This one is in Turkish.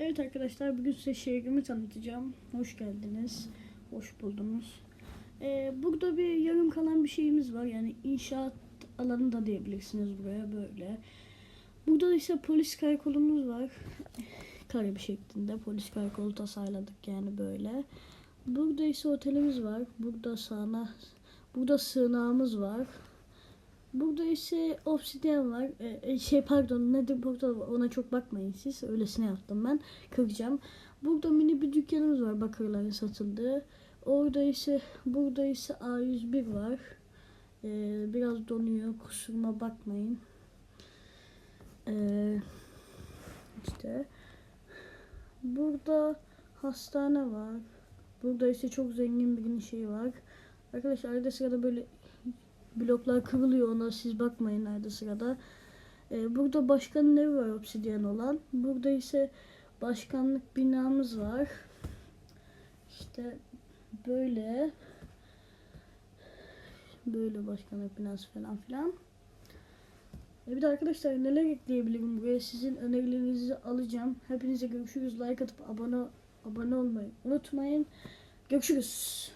Evet arkadaşlar bugün size şehrimi tanıtacağım. Hoş geldiniz. Hoş buldunuz. Ee, burada bir yarım kalan bir şeyimiz var. Yani inşaat alanı da diyebilirsiniz buraya böyle. Burada ise polis karakolumuz var. Kare bir şeklinde polis karakolu tasarladık yani böyle. Burada ise otelimiz var. Burada sağına burada sığınağımız var. Burada ise obsidyen var. Ee, şey pardon nedir burada ona çok bakmayın siz. Öylesine yaptım ben. Kıracağım. Burada mini bir dükkanımız var bakırların satıldığı. Orada ise burada ise A101 var. Ee, biraz donuyor. Kusuruma bakmayın. Ee, işte burada hastane var. Burada ise çok zengin birinin şeyi var. Arkadaşlar arada sırada böyle bloklar kırılıyor ona siz bakmayın arada sırada. Ee, burada başkanın evi var obsidyen olan. Burada ise başkanlık binamız var. İşte böyle böyle başkanlık binası falan filan. E bir de arkadaşlar neler ekleyebilirim buraya sizin önerilerinizi alacağım. Hepinize görüşürüz. Like atıp abone abone olmayı unutmayın. Görüşürüz.